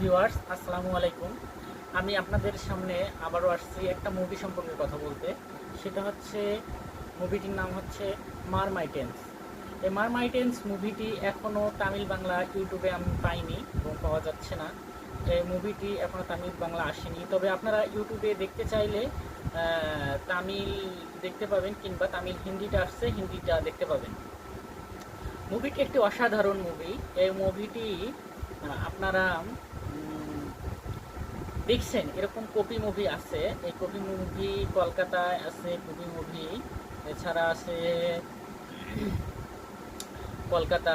Viewers, আসসালামু আলাইকুম। আমি আপনাদের সামনে আবারও আসছি একটা মুভি সম্পর্কে কথা বলতে। সেটা হচ্ছে মুভিটির নাম হচ্ছে মারমাইটেন্স এই মারমাইটেন্স মুভিটি এখনও তামিল বাংলা ইউটিউবে আমি পাইনি এবং পাওয়া যাচ্ছে না। এই মুভিটি এখনও তামিল বাংলা আসেনি। তবে আপনারা ইউটিউবে দেখতে চাইলে তামিল দেখতে পাবেন কিংবা তামিল হিন্দিটা আসছে, হিন্দিটা দেখতে পাবেন। মুভিটি একটি অসাধারণ মুভি এই মুভিটি আপনারা দেখছেন, এরকম কপি মুভি আছে। এই কপি মুভি কলকাতায় আছে, কপি মুভি এছাড়া আছে, কলকাতা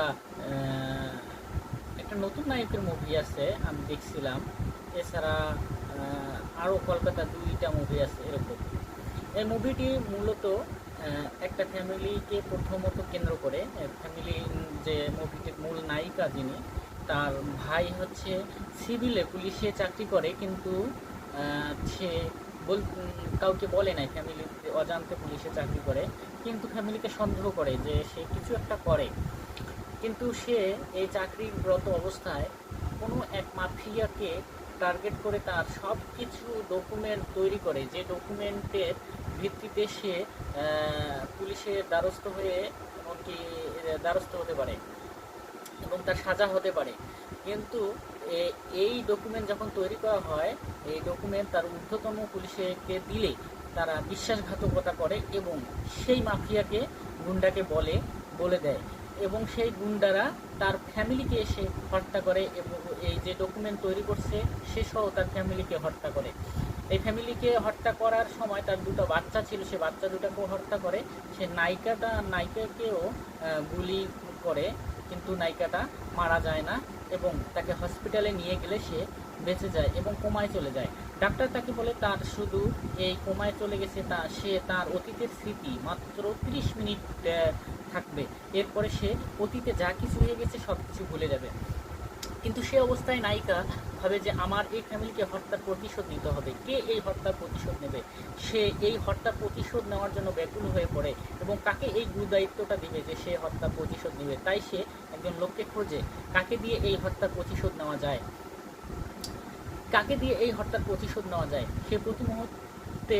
একটা নতুন নায়কের মুভি আছে, আমি দেখছিলাম। এছাড়া আরও কলকাতা দুইটা মুভি আছে এরকম। এই মুভিটি মূলত একটা ফ্যামিলিকে প্রথমত কেন্দ্র করে ফ্যামিলি যে মুভিটির মূল নায়িকা যিনি তার ভাই হচ্ছে সিভিলে পুলিশে চাকরি করে, কিন্তু সে বল কাউকে বলে নাই ফ্যামিলি অজান্তে পুলিশে চাকরি করে। কিন্তু ফ্যামিলিকে সন্দেহ করে যে সে কিছু একটা করে। কিন্তু সে এই চাকরিরত অবস্থায় কোনো এক মাফিয়াকে টার্গেট করে তার সব কিছু ডকুমেন্ট তৈরি করে। যে ডকুমেন্টের ভিত্তিতে সে পুলিশের দ্বারস্থ হয়ে এমনকি দ্বারস্থ হতে পারে। এবং তার সাজা হতে পারে। কিন্তু এই ডকুমেন্ট যখন তৈরি করা হয়, এই ডকুমেন্ট তার ঊর্ধ্বতম পুলিশকে দিলে তারা বিশ্বাসঘাতকতা করে এবং সেই মাফিয়াকে, গুন্ডাকে বলে বলে দেয়। এবং সেই গুন্ডারা তার ফ্যামিলিকে এসে হত্যা করে এবং এই যে ডকুমেন্ট তৈরি করছে, সে সহ তার ফ্যামিলিকে হত্যা করে। এই ফ্যামিলিকে হত্যা করার সময় তার দুটো বাচ্চা ছিল, সে বাচ্চা দুটাকেও হত্যা করে। সে নায়িকাটা, নায়িকাকেও গুলি করে কিন্তু নায়িকাটা মারা যায় না এবং তাকে হসপিটালে নিয়ে গেলে সে বেঁচে যায় এবং কোমায় চলে যায়। ডাক্তার তাকে বলে, তার শুধু এই কোমায় চলে গেছে, তা, সে তার অতীতের স্মৃতি মাত্র 30 মিনিট থাকবে। এরপরে সে অতীতে যা কিছু হয়ে গেছে সব কিছু ভুলে যাবে। কিন্তু সে অবস্থায় নায়িকা ভাবে যে আমার এই ফ্যামিলিকে হত্যার প্রতিশোধ নিতে হবে। কে এই হত্যার প্রতিশোধ নেবে? সে এই হত্যার প্রতিশোধ নেওয়ার জন্য ব্যাকুল হয়ে পড়ে এবং কাকে এই গুরুদায়িত্বটা দিবে যে সে হত্যার প্রতিশোধ নেবে? তাই সে একজন লোককে খোঁজে। কাকে দিয়ে এই হত্যার প্রতিশোধ নেওয়া যায়? কাকে দিয়ে এই হত্যার প্রতিশোধ নেওয়া যায়? সে প্রতি মুহূর্তে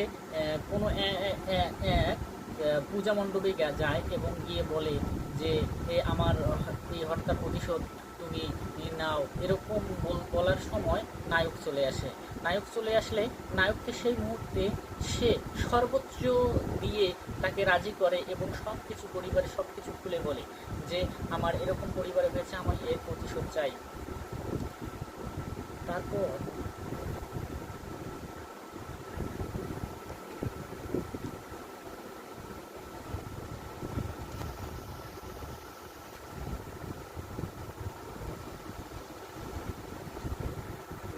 কোনো পূজা মণ্ডপে যায় এবং গিয়ে বলে যে আমার এই হত্যার প্রতিশোধ তুমি নাও। এরকম বল- বলার সময় নায়ক চলে আসে। নায়ক চলে আসলে নায়ককে সেই মুহূর্তে সে সর্বোচ্চ দিয়ে তাকে রাজি করে এবং সব কিছু পরিবারে সব কিছু খুলে বলে যে, আমার এরকম পরিবারে হয়েছে আমার এর প্রতিশোধ চাই। তারপর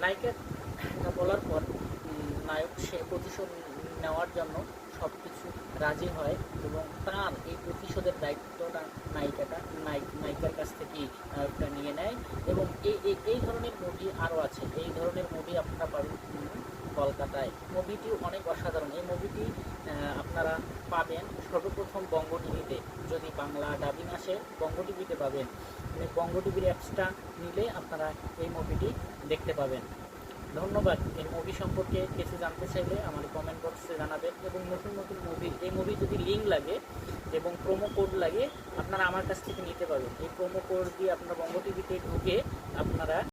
নায়িকা কথা বলার পর নায়ক সে প্রতিশোধ নেওয়ার জন্য সব কিছু রাজি হয় এবং তার এই প্রতিশোধের দায়িত্বটা নায়িকাটা, নায়িক- নায়িকার কাছ থেকে নায়কটা নিয়ে নেয় এবং এই এই- ধরনের মুভি আরও আছে। এই ধরনের মুভি আপনারা পাবেন কলকাতায়। মুভিটি অনেক অসাধারণ। এই মুভিটি আপনারা পাবেন সর্বপ্রথম বঙ্গ টিভিতে। যদি বাংলা ডাবিং আসে, বঙ্গ টিভিতে পাবেন। মানে বঙ্গ টিভির অ্যাপসটা নিলে আপনারা এই মুভিটি দেখতে পাবেন। ধন্যবাদ। এই মুভি সম্পর্কে কিছু জানতে চাইলে আমার কমেন্ট বক্সে জানাবেন এবং নতুন নতুন মুভি এই মুভি যদি লিঙ্ক লাগে এবং প্রোমো কোড লাগে, আপনারা আমার কাছ থেকে নিতে পারবেন। এই প্রোমো কোড দিয়ে আপনারা বঙ্গ টিভিতে ঢুকে আপনারা